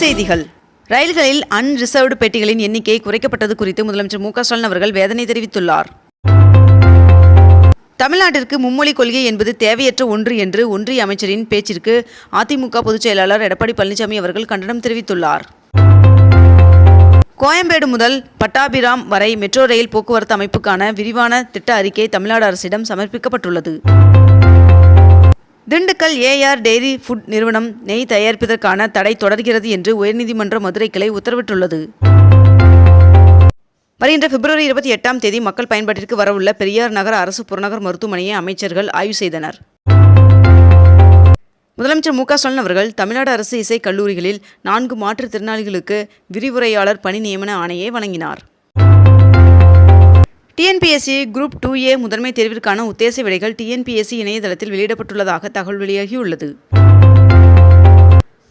செய்திகள். ரயில்களில் அன்ரிசர்வ்டு பெட்டிகளின் எண்ணிக்கை குறைக்கப்பட்டது குறித்து முதலமைச்சர் மு க ஸ்டாலின் அவர்கள் வேதனை தெரிவித்துள்ளார். தமிழ்நாட்டிற்கு மும்மொழி கொள்கை என்பது தேவையற்ற ஒன்று என்று ஒன்றிய அமைச்சரின் பேச்சிற்கு அதிமுக பொதுச் செயலாளர் எடப்பாடி பழனிசாமி அவர்கள் கண்டனம் தெரிவித்துள்ளார். கோயம்பேடு முதல் பட்டாபிராம் வரை மெட்ரோ ரயில் போக்குவரத்து அமைப்புக்கான விரிவான திட்ட அறிக்கை தமிழ்நாடு அரசிடம் சமர்ப்பிக்கப்பட்டுள்ளது. திண்டுக்கல் ஏஆர் டெய்ரி ஃபுட் நிறுவனம் நெய் தயாரிப்பதற்கான தடை தொடர்கிறது என்று உயர்நீதிமன்ற மதுரை கிளை உத்தரவிட்டுள்ளது. வருகின்ற பிப்ரவரி இருபத்தி எட்டாம் தேதி மக்கள் பயன்பாட்டிற்கு வரவுள்ள பெரியார் நகர அரசு புறநகர் மருத்துவமனையை அமைச்சர்கள் ஆய்வு செய்தனர். முதலமைச்சர் மு க ஸ்டாலின் அவர்கள் தமிழ்நாடு அரசு இசைக் கல்லூரிகளில் நான்கு மாற்றுத்திறனாளிகளுக்கு விரிவுரையாளர் பணி நியமன ஆணையை வழங்கினார். டிஎன்பிஎஸ்சி குரூப் டூ ஏ முதன்மை தேர்விற்கான உத்தேச விடைகள் டிஎன்பிஎஸ்சி இணையதளத்தில் வெளியிடப்பட்டுள்ளதாக தகவல் வெளியாகியுள்ளது.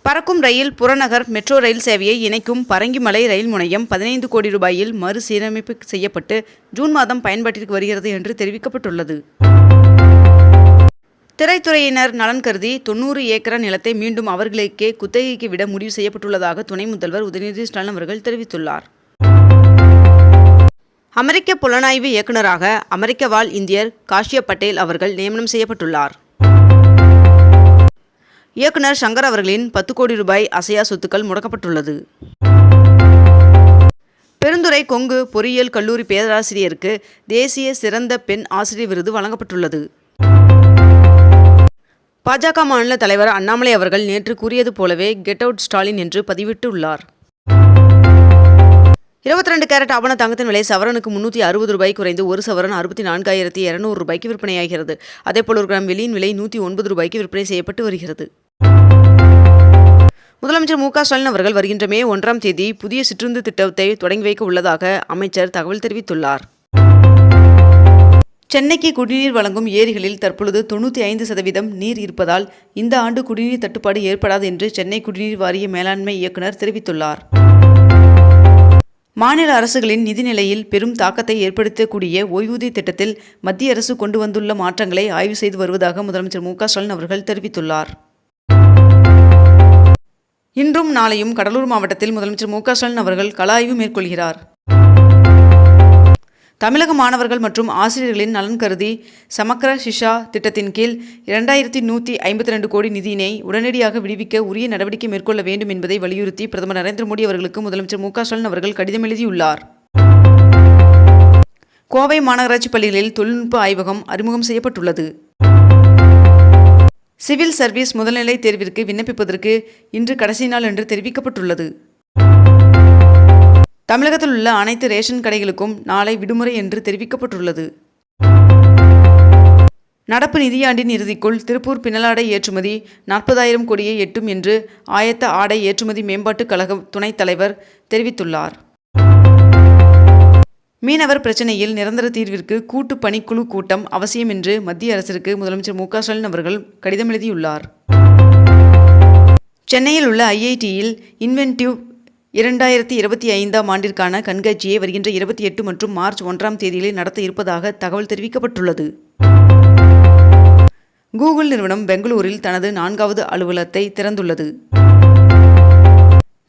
பறக்கும் ரயில் புறநகர் மெட்ரோ ரயில் சேவையை இணைக்கும் பரங்கிமலை ரயில் முனையம் பதினைந்து கோடி ரூபாயில் மறுசீரமைப்பு செய்யப்பட்டு ஜூன் மாதம் பயன்பாட்டிற்கு வருகிறது என்று தெரிவிக்கப்பட்டுள்ளது. திரைத்துறையினர் நலன் கருதி தொண்ணூறு ஏக்கர் நிலத்தை மீண்டும் அவர்களுக்கே குத்தகைக்கு விட முடிவு செய்யப்பட்டுள்ளதாக துணை முதல்வர் உதயநிதி ஸ்டாலின் அவர்கள் தெரிவித்துள்ளார். அமெரிக்க புலனாய்வு இயக்குநராக அமெரிக்க வாழ் இந்தியர் காஷ்யப் பட்டேல் அவர்கள் நியமனம் செய்யப்பட்டுள்ளார். இயக்குனர் சங்கர் அவர்களின் பத்து கோடி ரூபாய் அசையா சொத்துக்கள் முடக்கப்பட்டுள்ளது. பெருந்துறை கொங்கு பொறியியல் கல்லூரி பேராசிரியருக்கு தேசிய சிறந்த பெண் ஆசிரியர் விருது வழங்கப்பட்டுள்ளது. பாஜக மாநில தலைவர் அண்ணாமலை அவர்கள் நேற்று கூறியது போலவே கெட் அவுட் ஸ்டாலின் என்று பதிவிட்டுள்ளார். இருபத்தி ரெண்டு கேரட் ஆபண தங்கத்தின் விலை சவரனுக்கு முன்னூற்றி அறுபது ரூபாய் குறைந்து ஒரு சவரன் அறுபத்தி நான்காயிரத்தி இரநூறு ரூபாய்க்கு விற்பனையாகிறது. அதேபோல் ஒரு கிராம் வெளியின் விலை நூற்றி ஒன்பது ரூபாய்க்கு விற்பனை செய்யப்பட்டு வருகிறது. முதலமைச்சர் மு க ஸ்டாலின் அவர்கள் வருகின்ற மே ஒன்றாம் தேதி புதிய சிற்றுந்து திட்டத்தை தொடங்கி வைக்க உள்ளதாக அமைச்சர் தகவல் தெரிவித்துள்ளார். சென்னைக்கு குடிநீர் வழங்கும் ஏரிகளில் தற்பொழுது தொண்ணூற்றி ஐந்து சதவீதம் நீர் இருப்பதால் இந்த ஆண்டு குடிநீர் தட்டுப்பாடு ஏற்படாது என்று சென்னை குடிநீர் வாரிய மேலாண்மை இயக்குநர் தெரிவித்துள்ளார். மாநில அரசுகளின் நிதிநிலையில் பெரும் தாக்கத்தை ஏற்படுத்தக்கூடிய ஓய்வூதிய திட்டத்தில் மத்திய அரசு கொண்டு வந்துள்ள மாற்றங்களை ஆய்வு செய்து வருவதாக முதலமைச்சர் மு ஸ்டாலின் அவர்கள் தெரிவித்துள்ளார். இன்றும் நாளையும் கடலூர் மாவட்டத்தில் முதலமைச்சர் மு ஸ்டாலின் அவர்கள் கலாய்வு மேற்கொள்கிறார். தமிழக மாணவர்கள் மற்றும் ஆசிரியர்களின் நலன் கருதி சமக்கர சிஷா திட்டத்தின் கீழ் இரண்டாயிரத்தி நூற்றி ஐம்பத்தி ரெண்டு கோடி நிதியினை உடனடியாக விடுவிக்க உரிய நடவடிக்கை மேற்கொள்ள வேண்டும் என்பதை வலியுறுத்தி பிரதமர் நரேந்திர மோடி அவர்களுக்கு முதலமைச்சர் மு க ஸ்டாலின் அவர்கள் கடிதம் எழுதியுள்ளார். கோவை மாநகராட்சி பள்ளிகளில் தொழில்நுட்ப ஆய்வகம் அறிமுகம் செய்யப்பட்டுள்ளது. சிவில் சர்வீஸ் முதல்நிலை தேர்விற்கு விண்ணப்பிப்பதற்கு இன்று கடைசி நாள் என்று தெரிவிக்கப்பட்டுள்ளது. தமிழகத்தில் உள்ள அனைத்து ரேஷன் கடைகளுக்கும் நாளை விடுமுறை என்று தெரிவிக்கப்பட்டுள்ளது. நடப்பு நிதியாண்டின் இறுதிக்குள் திருப்பூர் பின்னலாடை ஏற்றுமதி நாற்பதாயிரம் கோடியை எட்டும் என்று ஆயத்த ஆடை ஏற்றுமதி மேம்பாட்டுக் கழக துணைத் தலைவர் தெரிவித்துள்ளார். மீனவர் பிரச்சினையில் நிரந்தர தீர்விற்கு கூட்டு பணிக்குழு கூட்டம் அவசியம் என்று மத்திய அரசிற்கு முதலமைச்சர் மு க ஸ்டாலின் அவர்கள் கடிதம் எழுதியுள்ளார். சென்னையில் உள்ள ஐஐடியில் இன்வென்டிவ் இரண்டாயிரத்தி இருபத்தி ஐந்தாம் ஆண்டிற்கான கண்காட்சியை வருகின்ற இருபத்தி எட்டு மற்றும் மார்ச் ஒன்றாம் தேதியில் நடத்த இருப்பதாக தகவல் தெரிவிக்கப்பட்டுள்ளது. கூகுள் நிறுவனம் பெங்களூரில் தனது நான்காவது அலுவலகத்தை திறந்துள்ளது.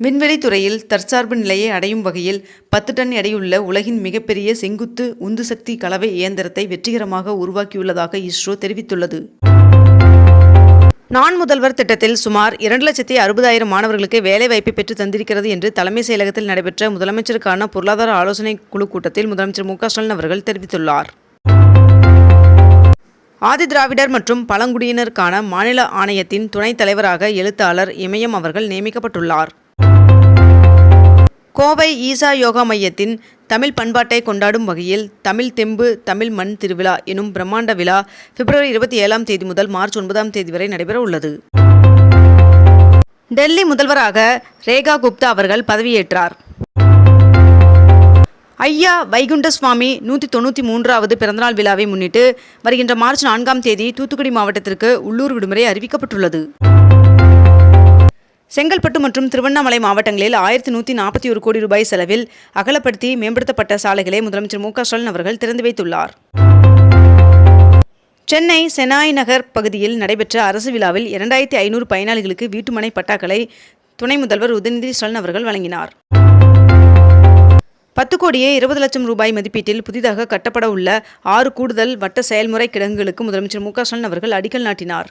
விண்வெளி துறையில் தற்சார்பு நிலையை அடையும் வகையில் பத்து டன் எடையுள்ள உலகின் மிகப்பெரிய செங்குத்து உந்து சக்தி கலவை இயந்திரத்தை வெற்றிகரமாக உருவாக்கியுள்ளதாக இஸ்ரோ தெரிவித்துள்ளது. நான் முதல்வர் திட்டத்தில் சுமார் இரண்டு லட்சத்தி அறுபதாயிரம் மாணவர்களுக்கு வேலைவாய்ப்பை பெற்று தந்திருக்கிறது என்று தலைமை செயலகத்தில் நடைபெற்ற முதலமைச்சருக்கான பொருளாதார ஆலோசனை குழு கூட்டத்தில் முதலமைச்சர் மு ஸ்டாலின் அவர்கள் தெரிவித்துள்ளார். ஆதி திராவிடர் மற்றும் பழங்குடியினருக்கான மாநில ஆணையத்தின் துணைத் தலைவராக எழுத்தாளர் இமயம் அவர்கள் நியமிக்கப்பட்டுள்ளார். கோவை ஈசா யோகா மையத்தின் தமிழ் பண்பாட்டை கொண்டாடும் வகையில் தமிழ் தெம்பு தமிழ் மண் திருவிழா எனும் பிரம்மாண்ட விழா பிப்ரவரி இருபத்தி ஏழாம் தேதி முதல் மார்ச் ஒன்பதாம் தேதி வரை நடைபெற உள்ளது. டெல்லி முதல்வராக ரேகா குப்தா அவர்கள் பதவியேற்றார். ஐயா வைகுண்ட சுவாமி நூற்றி தொண்ணூற்றி மூன்றாவது பிறந்தநாள் விழாவை முன்னிட்டு வருகின்ற மார்ச் நான்காம் தேதி தூத்துக்குடி மாவட்டத்திற்கு உள்ளூர் விடுமுறை அறிவிக்கப்பட்டுள்ளது. செங்கல்பட்டு மற்றும் திருவண்ணாமலை மாவட்டங்களில் ஆயிரத்தி நூற்றி நாற்பத்தி ஒரு கோடி ரூபாய் செலவில் அகலப்படுத்தி மேம்படுத்தப்பட்ட சாலைகளை முதலமைச்சர் மு க ஸ்டாலின் அவர்கள் திறந்து வைத்துள்ளார். சென்னை செனாய் நகர் பகுதியில் நடைபெற்ற அரசு விழாவில் இரண்டாயிரத்தி ஐநூறு பயனாளிகளுக்கு வீட்டுமனை பட்டாக்களை துணை முதல்வர் உதயநிதி ஸ்டாலின் அவர்கள் வழங்கினார். பத்து கோடியே இருபது லட்சம் ரூபாய் மதிப்பீட்டில் புதிதாக கட்டப்பட உள்ள ஆறு கூடுதல் வட்ட செயல்முறை கிடங்குகளுக்கு முதலமைச்சர் மு க ஸ்டாலின் அவர்கள் அடிக்கல் நாட்டினார்.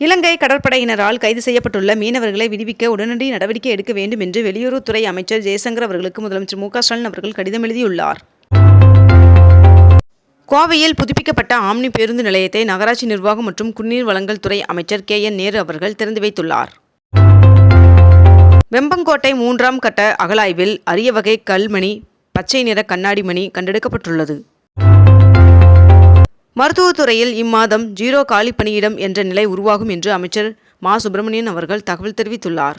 இலங்கை கடற்படையினரால் கைது செய்யப்பட்டுள்ள மீனவர்களை விடுவிக்க உடனடி நடவடிக்கை எடுக்க வேண்டும் என்று வெளியுறவுத்துறை அமைச்சர் ஜெயசங்கர் அவர்களுக்கு முதலமைச்சர் மு ஸ்டாலின் அவர்கள் கடிதம் எழுதியுள்ளார். கோவையில் புதுப்பிக்கப்பட்ட ஆம்னி பேருந்து நிலையத்தை நகராட்சி நிர்வாகம் மற்றும் குடிநீர் வழங்கல் துறை அமைச்சர் கே என் நேரு அவர்கள் திறந்து வைத்துள்ளார். வெம்பங்கோட்டை மூன்றாம் கட்ட அகலாய்வில் அரிய வகை கல்மணி பச்சை நிற கண்ணாடி மணி கண்டெடுக்கப்பட்டுள்ளது. மருத்துவத்துறையில் இம்மாதம் ஜீரோ காலி பணியிடம் என்ற நிலை உருவாகும் என்று அமைச்சர் மா. சுப்பிரமணியன் அவர்கள் தகவல் தெரிவித்துள்ளார்.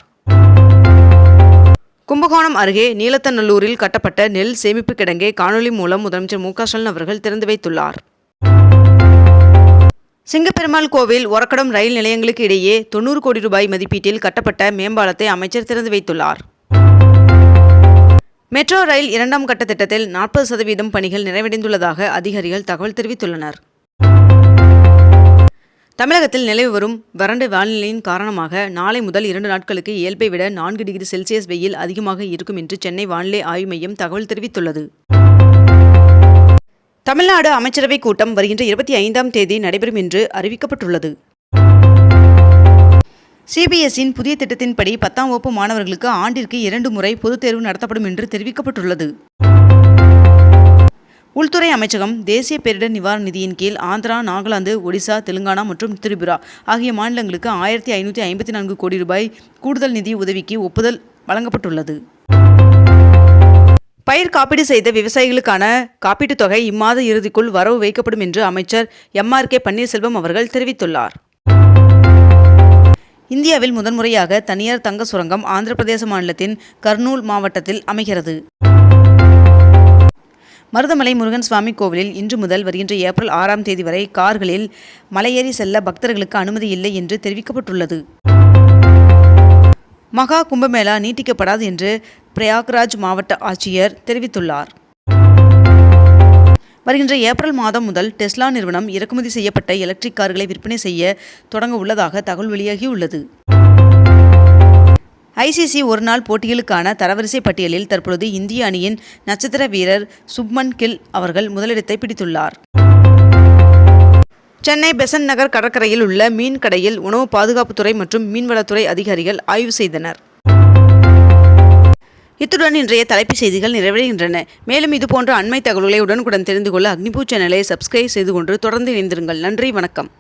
கும்பகோணம் அருகே நீலத்தநல்லூரில் கட்டப்பட்ட நெல் சேமிப்பு கிடங்கை காணொலி மூலம் முதலமைச்சர் மு. க. ஸ்டாலின் அவர்கள் திறந்து வைத்துள்ளார். சிங்கப்பெருமாள் கோவில் ஒரக்கடம் ரயில் நிலையங்களுக்கு இடையே தொண்ணூறு கோடி ரூபாய் மதிப்பீட்டில் கட்டப்பட்ட மேம்பாலத்தை அமைச்சர் திறந்து வைத்துள்ளார். மெட்ரோ ரயில் இரண்டாம் கட்ட திட்டத்தில் நாற்பது சதவீதம் பணிகள் நிறைவடைந்துள்ளதாக அதிகாரிகள் தகவல் தெரிவித்துள்ளனர். தமிழகத்தில் நிலவி வரும் வறண்ட வானிலையின் காரணமாக நாளை முதல் இரண்டு நாட்களுக்கு இயல்பை விட நான்கு டிகிரி செல்சியஸ் வெயில் அதிகமாக இருக்கும் என்று சென்னை வானிலை ஆய்வு மையம் தகவல் தெரிவித்துள்ளது. தமிழ்நாடு அமைச்சரவைக் கூட்டம் வருகின்ற இருபத்தி ஐந்தாம் தேதி நடைபெறும் என்று அறிவிக்கப்பட்டுள்ளது. சிபிஎஸ்இன் புதிய திட்டத்தின்படி பத்தாம் வகுப்பு மாணவர்களுக்கு ஆண்டிற்கு இரண்டு முறை பொதுத் தேர்வு நடத்தப்படும் என்று தெரிவிக்கப்பட்டுள்ளது. உள்துறை அமைச்சகம் தேசிய பேரிடர் நிவாரண நிதியின் கீழ் ஆந்திரா நாகாலாந்து ஒடிசா தெலுங்கானா மற்றும் திரிபுரா ஆகிய மாநிலங்களுக்கு ஆயிரத்தி ஐநூற்றி ஐம்பத்தி நான்கு கோடி ரூபாய் கூடுதல் நிதி உதவிக்கு ஒப்புதல் வழங்கப்பட்டுள்ளது. பயிர் காப்பீடு செய்த விவசாயிகளுக்கான காப்பீட்டுத் தொகை இம்மாத இறுதிக்குள் வரவு வைக்கப்படும் என்று அமைச்சர் எம் ஆர் கே பன்னீர்செல்வம் அவர்கள் தெரிவித்துள்ளார். இந்தியாவில் முதன்முறையாக தனியார் தங்க சுரங்கம் ஆந்திர பிரதேச மாநிலத்தின் கர்னூல் மாவட்டத்தில் அமைகிறது. மருதமலை முருகன் சுவாமி கோவிலில் இன்று முதல் வருகின்ற ஏப்ரல் ஆறாம் தேதி வரை கார்களில் மலையேறி செல்ல பக்தர்களுக்கு அனுமதி இல்லை என்று தெரிவிக்கப்பட்டுள்ளது. மகா கும்பமேளா நீட்டிக்கப்படாது என்று பிரயாக்ராஜ் மாவட்ட ஆட்சியர் தெரிவித்துள்ளார். வருகின்ற ஏப்ரல் மாதம் முதல் டெஸ்லா நிறுவனம் இறக்குமதி செய்யப்பட்ட எலக்ட்ரிக் கார்களை விற்பனை செய்ய தொடங்க உள்ளதாக தகவல் வெளியாகியுள்ளது. ஐசிசி ஒருநாள் போட்டிகளுக்கான தரவரிசை பட்டியலில் தற்பொழுது இந்திய அணியின் நட்சத்திர வீரர் சுப்மன் கில் அவர்கள் முதலிடத்தை பிடித்துள்ளார். சென்னை பெசன்ட் நகர் கடற்கரையில் உள்ள மீன் கடையில் உணவு பாதுகாப்புத்துறை மற்றும் மீன்வளத்துறை அதிகாரிகள் ஆய்வு செய்தனர். இத்துடன் இன்றைய தலைப்புச் செய்திகள் நிறைவடைகின்றன. மேலும் இதுபோன்ற அண்மை தகவல்களை உடனுக்குடன் தெரிந்து கொள்ள அக்னிபூ சேனலை சப்ஸ்கிரைப் செய்து கொண்டு தொடர்ந்து இணைந்திருங்கள். நன்றி வணக்கம்.